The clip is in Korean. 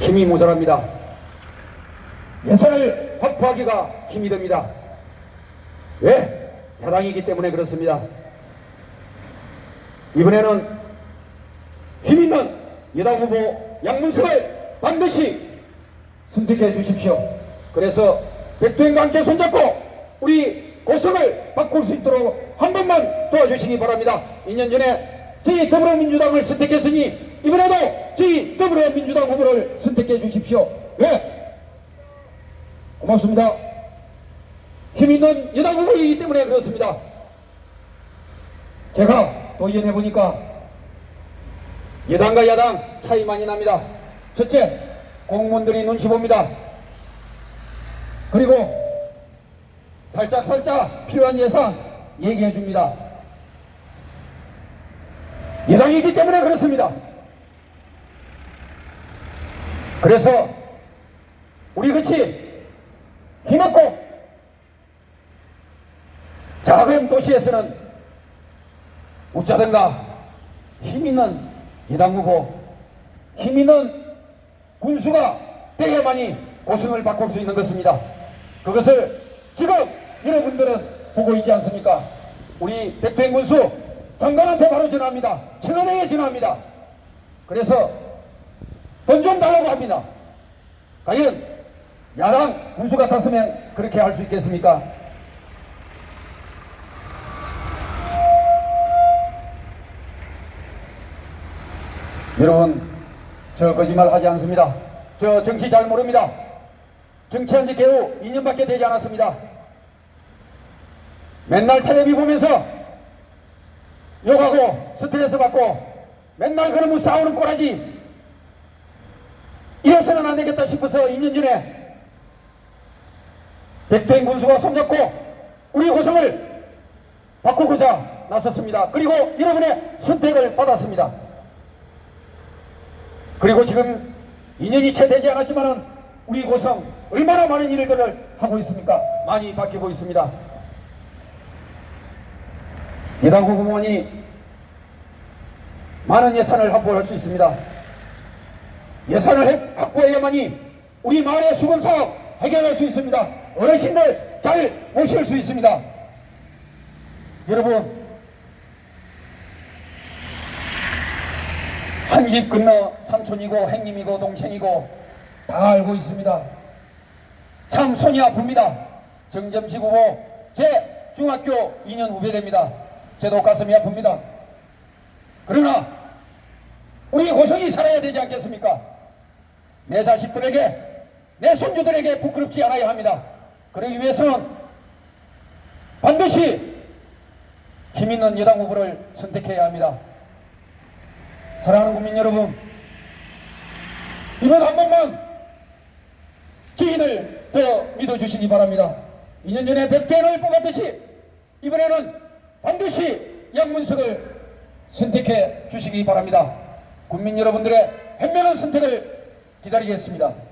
힘이 모자랍니다. 예산을 확보하기가 힘이 듭니다. 왜? 야당이기 때문에 그렇습니다. 이번에는 힘 있는 여당 후보 양문석을 반드시 선택해 주십시오. 그래서 백두행과 함께 손잡고 우리 고성을 바꿀 수 있도록 한 번만 도와주시기 바랍니다. 2년 전에 저희 더불어민주당을 선택했으니 이번에도 저희 더불어민주당 후보를 선택해 주십시오. 왜? 고맙습니다. 힘 있는 여당 후보이기 때문에 그렇습니다. 제가 도의원해 보니까 여당과 야당 차이 많이 납니다. 첫째, 공무원들이 눈치 봅니다. 그리고 살짝 살짝 필요한 예산 얘기해 줍니다. 여당이기 때문에 그렇습니다. 그래서 우리 같이 힘없고 작은 도시에서는 웃자든가 힘 있는 여당 후보, 힘 있는 군수가 돼야만이 고승을 바꿀 수 있는 것입니다. 그것을 지금 여러분들은 보고 있지 않습니까? 우리 백두행 군수 장관한테 바로 전화합니다. 청와대에 전화합니다. 그래서 돈 좀 달라고 합니다. 과연 야당 군수 같았으면 그렇게 할 수 있겠습니까? 여러분, 저 거짓말 하지 않습니다. 저 정치 잘 모릅니다. 정치한 지 겨우 2년밖에 되지 않았습니다. 맨날 텔레비 보면서 욕하고 스트레스 받고 맨날 그러면 싸우는 꼬라지 되겠다 싶어서 2년 전에 백두행 군수가 손잡고 우리 고성을 바꾸고자 나섰습니다. 그리고 여러분의 선택을 받았습니다. 그리고 지금 2년이 채 되지 않았지만은 우리 고성 얼마나 많은 일들을 하고 있습니까? 많이 바뀌고 있습니다. 여당 후보만이 많은 예산을 확보할 수 있습니다. 예산을 해- 확보해야만이 우리 마을의 수건 사업 해결할 수 있습니다. 어르신들 잘 모실 수 있습니다. 여러분, 한 집 건너 삼촌이고 행님이고 동생이고 다 알고 있습니다. 참 손이 아픕니다. 정점식 후보 제 중학교 2년 후배됩니다. 제도 가슴이 아픕니다. 그러나 우리 고성이 살아야 되지 않겠습니까? 내 자식들에게 내 손주들에게 부끄럽지 않아야 합니다. 그러기 위해서는 반드시 힘 있는 여당 후보를 선택해야 합니다. 사랑하는 국민 여러분, 이번 한 번만 기인을 더 믿어주시기 바랍니다. 2년 전에 백대를 뽑았듯이 이번에는 반드시 양문석을 선택해 주시기 바랍니다. 국민 여러분들의 현명한 선택을 기다리겠습니다.